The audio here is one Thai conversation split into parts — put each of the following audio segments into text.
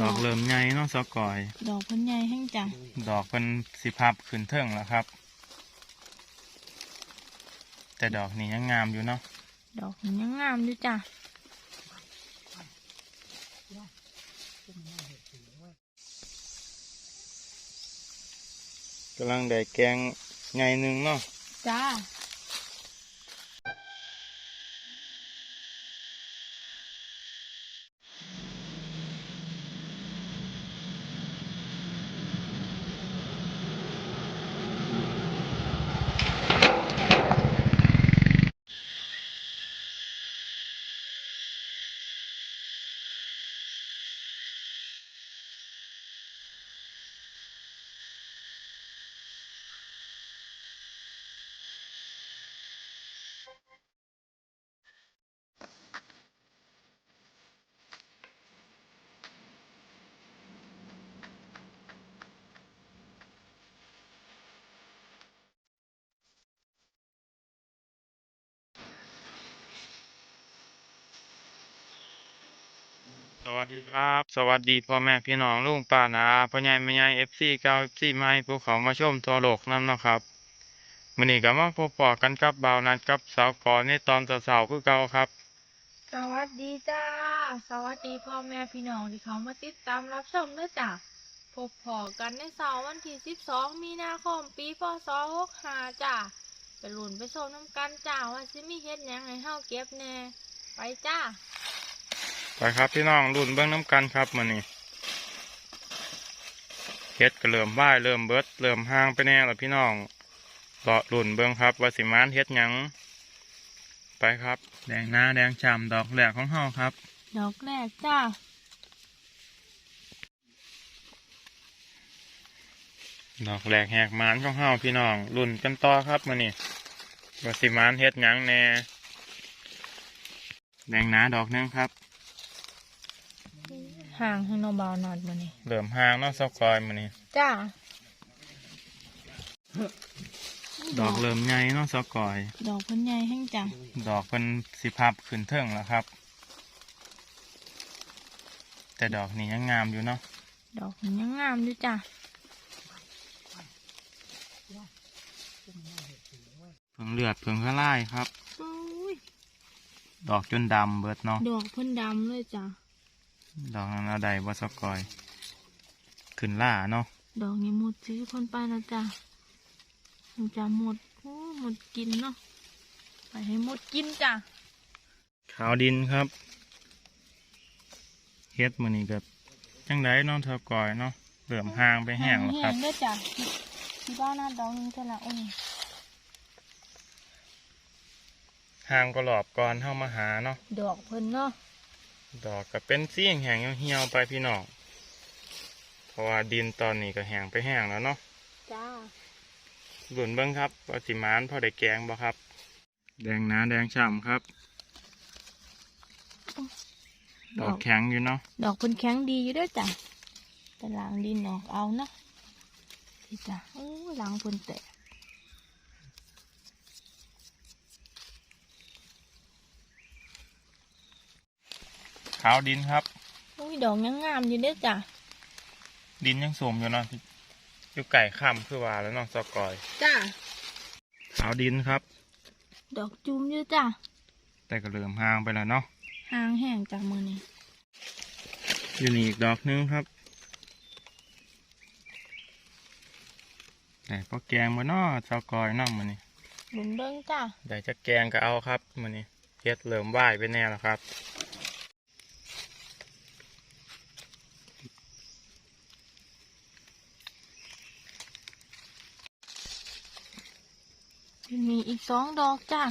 ดอกเริ่มใหญ่เนาะสกอย ดอกเพิ่นใหญ่แห้งจ้ะดอกเป็นสิพับขึ้นเทิงแล้วครับ แต่ดอกนี้ยังงามอยู่เนาะ ดอกมันยังงามอยู่จ้ะกำลังได้แกงไงหนึ่งเนาะ จ้า สวัสดีครับ สวัสดีพ่อแม่พี่น้องลุงป้านาพ่อใหญ่แม่ใหญ่เอฟซีเก้าเอฟซีใหม่พวกเขามาชมตัวโลกนั่นเนาะครับ มื้อนี้ก็มาพบปอกันกับบ่าวนัดกับสาวก่อนในตอนเสาๆคือเก่าครับ สวัสดีจ้า สวัสดีพ่อแม่พี่น้องที่เขามาติดตามรับชมด้วยจ้ะพบพอกันในเสาร์วันที่ 12 มีนาคมปีพศ65จ้ะไปหลุนไปชมน้ำกันจ้าว่าสิมีเฮ็ดหยังให้เฮาเก็บแน่ไปจ้าไปครับพี่น้องรุ่นเบื้องน้ำกันครับมื้อนี้เฮ็ดก็เริ่มว่ายเริ่มเบิดเริ่มห่างไปแน่แล้วพี่น้อง รอรุ่นเบื้องครับว่าสิมานเฮ็ดหยัง ไปครับ แดงหน้าแดงฉ่ำดอกแหลกของเฮาครับ ดอกแรกจ้าดอกแหลกแหกหมานของเฮาพี่น้องรุ่นกันต่อครับมื้อนี้ว่าสิมานเฮ็ดหยังแน่แดงหน้าดอกหนึงครับ ห่างให้น้องเบาหน่อยมานี่เริ่มห่างเนาะซอกกอยมื้อนี้จ้า ดอกเริ่มใหญ่เนาะซอกกอย ดอกเพิ่นใหญ่แห้งจ้ะดอกเป็นสิพับขึ้นเทิงแล้วครับ แต่ดอกนี้ยังงามอยู่เนาะ ดอกมันยังงามอยู่จ้ะเพิ่งเลือดเพิ่งข้าไล่ครับอุ้ยดอกจนดำเบิดเนาะ ดอกเพิ่นดำเลยจ้ะ ดอกนั้นเอาใดบ่ซอกกอย ขึ้นล่าเนาะ ดอกนี้หมดซื้อเพิ่นไปแล้วจ้ะมัน จะหมดโอ้หมดกินเนาะไปให้หมดกินจ้ะขาวดินครับเฮ็ดมื้อนี้ก็จังไดเนาะซอกกอยเนาะเริ่มห่างไปแห้งแล้วครับแห้งด้วยจ้ะที่บ้านน่าดอกนึงจะละโอ้ยห่างก็หลอบก่อนเข้ามาหาเนาะดอกเพิ่นเนาะดอกก็เป็นสีแห้งๆเหี่ยวๆไปพี่น้องเพราะว่าดินตอนนี้ก็แห้งไปแห้งแล้วเนาะจ้า หลุนเบิ้งครับว่าสิมานพอได้แกงบ่ครับ แดงหนาแดงฉ่ำครับ ดอกแข็งอยู่เนาะดอกเพิ่นแข็งดีอยู่ด้วยจ้ะแต่หลังดินออกเอาเนาะที่จ้ะโอ้ยหลังเพิ่นแตกขาวดินครับโอ้ยดอกยังงามอยู่เด้อจ้ะ ดินยังสมอยู่เนาะ อยู่ไก่ค่ำคือว่าแล้วเนาะสกอย จ้าขาวดินครับ ดอกจุ่มอยู่จ้ะแต่ก็เริ่มห่างไปแล้วเนาะหางแห้งจากมือนี่อยู่นี่อีกดอกนึงครับ แต่พอแกงมาเนาะสกอยเนาะมันนี่หลุนเบิ้งจ้ะได้จะแกงก็เอาครับมันนี่เฮ็ดเริ่มว่ายไปแน่แล้วครับ มีอีกสองดอกจ้ะ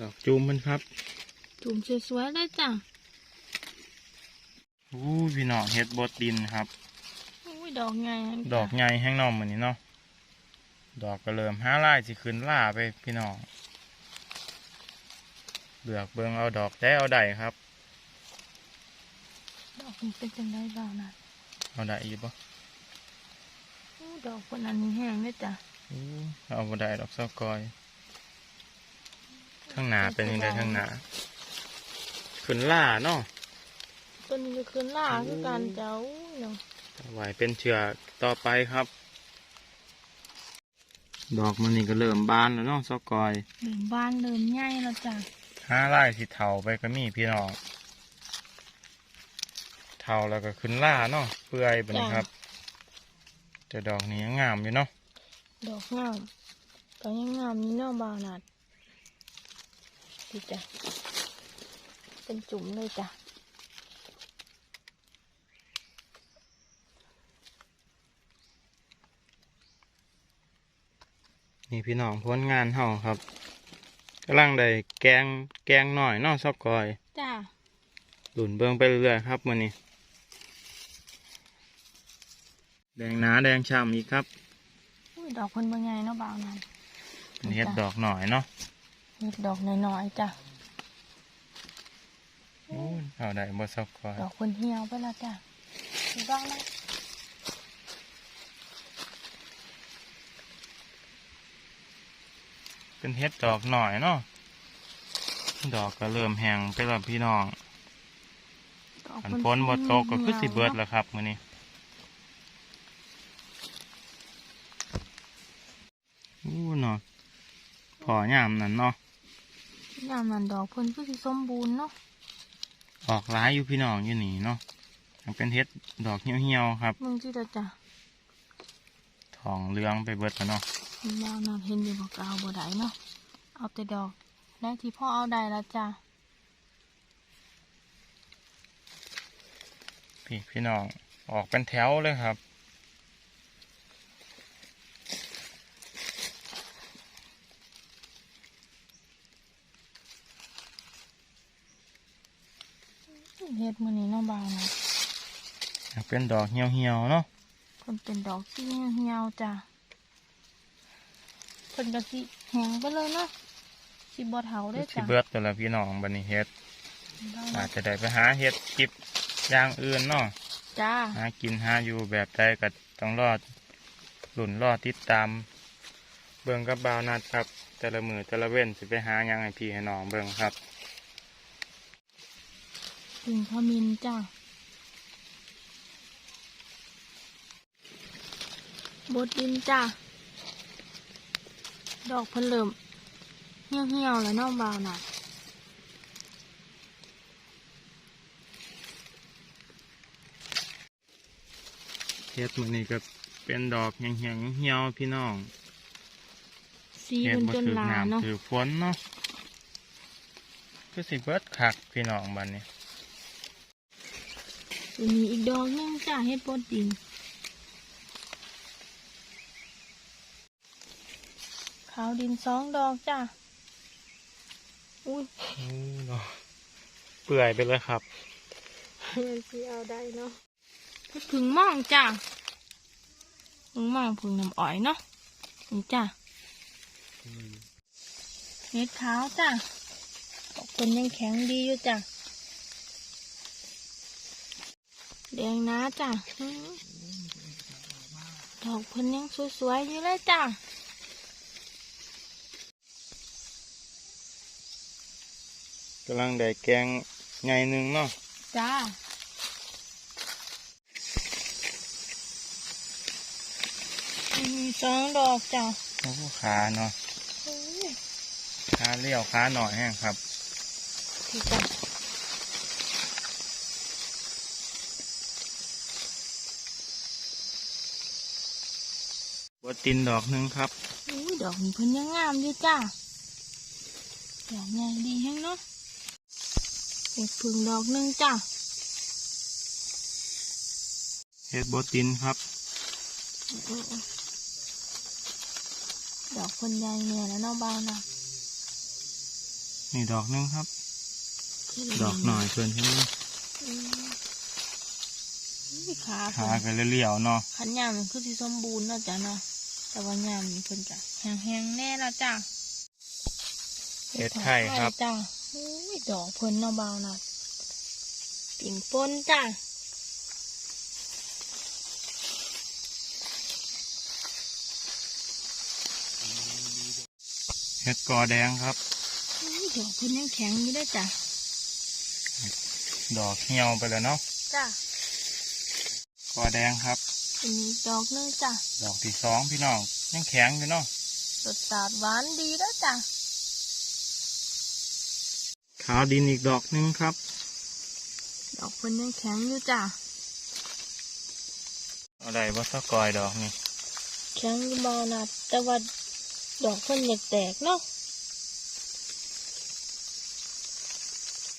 ดอกจูมมันครับจุ่มสวยๆเลยจ้ะอู้พี่น้องเฮ็ดบดดินครับอุ้ยดอกไงดอกใหญ่แห้งน้องมันนี่เนาะ ดอกก็เริ่มห้าลายสิขึ้นล่าไปพี่น้องเลือกเบิ่งเอาดอกแต่เอาใดครับ ดอกนี้เป็นจังไดบ้างนะ เอาใดอีกบ่อู้ดอกคนอันนี้แห้งเลยจ้ะอู้เอาบ่ได้ดอกซอกกอยอทั้งหนาเป็นยังไงทั้งหนาขึ้นล่าเนาะตัวนี้จะขึ้นล่าคือการเจ้าเนาะไหวเป็นเชือกต่อไปครับ ดอกมันนี่ก็เริ่มบานแล้วเนาะซอกกอยเริ่มบานเริ่มใหญ่แล้วจ้ะห้าไร่สิเถาไปก็มีพี่น้อง เถาแล้วก็ขึ้นล่าเนาะเปื่อยไปนะครับ แต่ดอกนี้ยังงามอยู่เนาะดอกงามก็ยังงามนี่เนาะบาวนัดดีจ้ะเป็นจุ่มเลยจ้ะนี่พี่น้องพ้นงานเฮาครับกำลังได้แกงแกงหน่อยเนาะซอกกอย จ้ะหลุนเบิงไปเรื่อยๆครับมันนี้ แดงหนาแดงฉ่ำอีกครับอุ้ยดอกเพิ่นบ่ใหญ่เนาะบาวนัดอันนี้เฮ็ดดอกหน่อยเนาะเฮ็ดดอกน้อยๆจ้ะโอ้ยเอาได้บ่ซอกกอยดอกเพิ่นเหี่ยวไปแล้วจ้ะดูบ้างนะเป็นเฮ็ดดอกหน่อยเนาะดอกก็เริ่มแห้งไปแล้วพี่น้องดอกอันเพิ่ฝนบ่ตกก็คือสิเบิดแล้วครับมื้อนี้ อู้เนาะพอยามนั่นเนาะยามนั้นดอกเพิ่นคือสิสมบูรณ์เนาะออกหลายอยู่พี่น้องอยู่นี่เนาะยังเป็นเฮ็ดดอกเหี่ยวๆครับมึงสิเด้อจ้ะทองเหลืองไปเบิดแล้วเนาะบาวนัดเห็นอยู่บ่กเอาบ่ได้เนาะเอาแต่ดอกได้ที่พ่อเอาได้แล้วจ้ะพี่พี่น้องออกเป็นแถวเลยครับ เฮ็ดมื้อนี้เนาะบาวนัดยังเป็นดอกเหี่ยวๆเนาะเพิ่นเป็นดอกที่เหี่ยวๆจ้ะเพิ่นก็สิแห้งไปเลยเนาะสิบ่เฒ่าเด้อสิจ้ะเบิดแต่ละพี่น้องบัดนี้เฮ็ดบาวอานัจดจะได้ไปหาเฮ็ดกิบอย่างอื่นเนาะจ้าหากินหาอยู่แบบใดก็ต้องรอดหลุ่นรอดติดตาม เบิ่งกับบาวนัดครับ แต่ละมือแต่ละเว้นสิไปหาหยังให้พี่ให้น้องเบิ่งครับ ถึงขมินจ้าบดดินจ้าดอกเพิ่นเริ่มเหี่ยวเหี่ยวๆแล้วเน้องบาวน่ะเฮ็ดมื้อนี้ก็เป็นดอกแห้งๆเหี่ยวๆพี่น้องสีเฮ็ดเพิ่นบ่จนถือหลาเนาะน้ำถือฝนเนาะคือสิเบิดคักพี่น้องบัดนี้ ตัวนี้อีกดอกหนึงจ้าเฮ็ดบดดินขาวดินสองดอกจ้าอุ้ยโอ้เนาะเปื่อยไปเลยครับเพื่อนสีเอาได้เนาะผึ่งม่องจ้าผึ่งม่องผึ่งน้ำอ้อยเนาะนี่จ้าเม็ดขาวจ้ะดอกเพิ่นยังแข็งดีอยู่จ้ะ แดงนะจ้ะอื้อดอกเพิ่นยังสวยๆอยู่เลยจ้ะกำลังได้แกงใหญ่หนึ่งเนาะจ้ามีสองดอกจ้ะโอ้ขาเนาะอุ้ยขาเลี้ยวขาหน่อยแห้งครับพี่จ้ะ บัวตินดอกหนึ่งครับอุ้ยดอกนี้เพิ่นยังงามอยู่จ้ะดอกใหญ่ดีแฮงเนาะเห็ดผึ่งดอกหนึงจ้ะเฮ็ดบัวตินครับดอกคนใหญ่เนี่ยแล้วเนอกบ้านนะนี่ดอกหนึ่งครับ ดอกหน่อยเพิ่นใช่ไหมอืมนี่ขาขาเพิ่นก็เลี้ยวๆเนาะขันยามมันคือที่สมบูรณ์เนาะจ้ะเนาะ แต่ว่ายามนี่เพิ่นจะแห้งๆแน่และจ้ะเฮ็ดไข่ครับจ้ะอุ้ยดอกเพิ่นเนาะเบานะปิ่งป่นจ้ะเฮ็ดกอแดงครับอุ้ยดอกเพิ่นยังแข็งอยู่เด้วยจ้ะดอกเหี่ยวไปแล้วเนาะจ้ะกอแดงครับ เป็นอีกดอกหนึงจ้ะ ดอกที่สองพี่น้องยังแข็งอยู่เนาะรสชาติหวานดีเด้วยจ้ะ ขาวดินอีกดอกหนึงครับ ดอกเพิ่นยังแข็งอยู่จ้ะอะไรว่าสกอยดอกนี่แข็งอยู่มานะแต่ว่าดอกเพิ่นอยากแตกเนาะ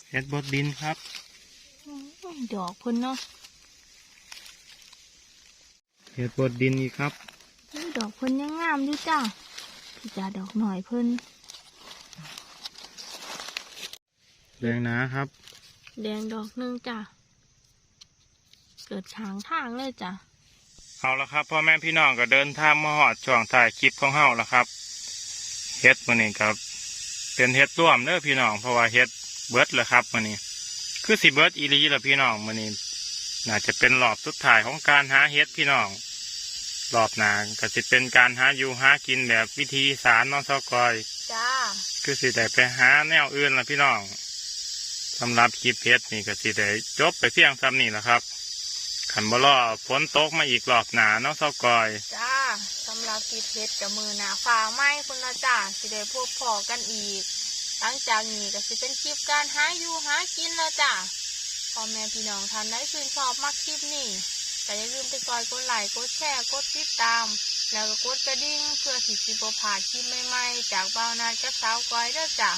เฮ็ดบดดินครับอืมดอกเพิ่นเนาะ เฮ็ดบดดินอีกครับอุ๊ยดอกเพิ่นยังงามอยู่จ้ะพี่จ้าดอกหน่อยเพิ่นแดงหนาครับ แดงดอกหนึงจ้ะเกิดทางทางเลยจ้ะเอาละครับพ่อแม่พี่น้องก็เดินทางมาหอดช่วงถ่ายคลิปของเฮาแล้วครับเฮ็ดมันนี่ครับ เป็นเฮ็ดร่วมเด้อพี่น้องเพราะว่าเฮ็ดเบิร์ดแล้วครับมันนี่คือสิเบิร์ดอีหลีแล้วพี่น้องมันนี่น่าจะเป็นรอบสุดท้ายของการหาเฮ็ดพี่น้อง รอบหน้าก็จะเป็นการหาอยู่หากินแบบวิธีอีสารเน้องเซากอย จ้า คือสิได้ไปหาแนวอื่นละพี่น้องสำหรับคลิปเพชรนี่ก็สิได้จบไปเพียงซ้ำนี่แหละครับขันบ่รอฝนตกมาอีกรอบหนาเนาะเซากอย จ้าสำหรับกิจเพชรกับมือหนาฟ้าไหม้คุณละจ้าสิได้พบพอกันอีก หลังจากนี้ก็สิเป็นคลิปการหาอยู่หากินแล้วจ้าพ่อแม่พี่น้องท่านได้ชื่นชอบมากคลิปนี้ แต่อย่าลืมไปซอยกดไลค์กดแชร์กดติดตาม แล้วก็กดกระดิ่งเพื่อที่สิบพลาดคลิปใหม่ๆ จากบ่านากับสาวก้อยเด้อจ้า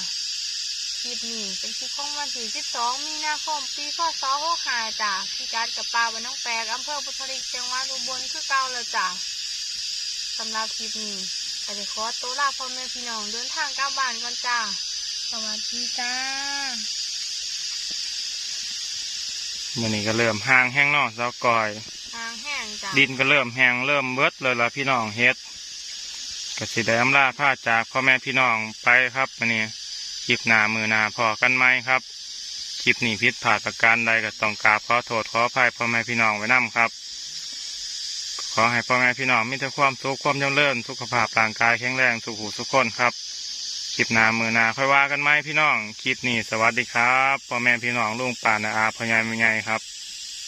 คลิปนี้เป็นคลิปของวันที่ 12 มีนาคม ปีพศ65จ้าพี่การกับปลาวันน้องแปกอำเภอบุตริกจังหวัดอุบลคือเก่าแล้วจ้าสำหรับคลิปนี้ก็จะขอตัวลาพ่อแม่พี่น้องเดินทางกลับบ้านก่อนจ้าสวัสดีจ้ามื่อนี้ก็เริ่มห่างแห้งนาะเซากอย ทางแห้งจ้าดินก็เริ่มแห้งเริ่มเบิดเลยละพี่น้องเฮ็ดกสิได้อำลาผ้าจากพ่อแม่พี่น้องไปครับมื่อนี้คลิปหนามือหนาพอกันไหมครับคลิปนี้ผิดพลาประการใดก็ต้องกราบขอโทษขออภัยพ่อแม่พี่น้องไว้นํครับ ขอให้พ่อแม่พี่น้องมีแต่ความสุขความเจริญสุขภาพร่างกายแข็งแรงสุขหูสุขคนครับคลิปหนามือหนาค่อยว่ากันไหมพี่น้องคลิปนี้สวัสดีครับพ่อแม่พี่น้องลุงป่านาอาพญ่แม่ใหญ่ครับ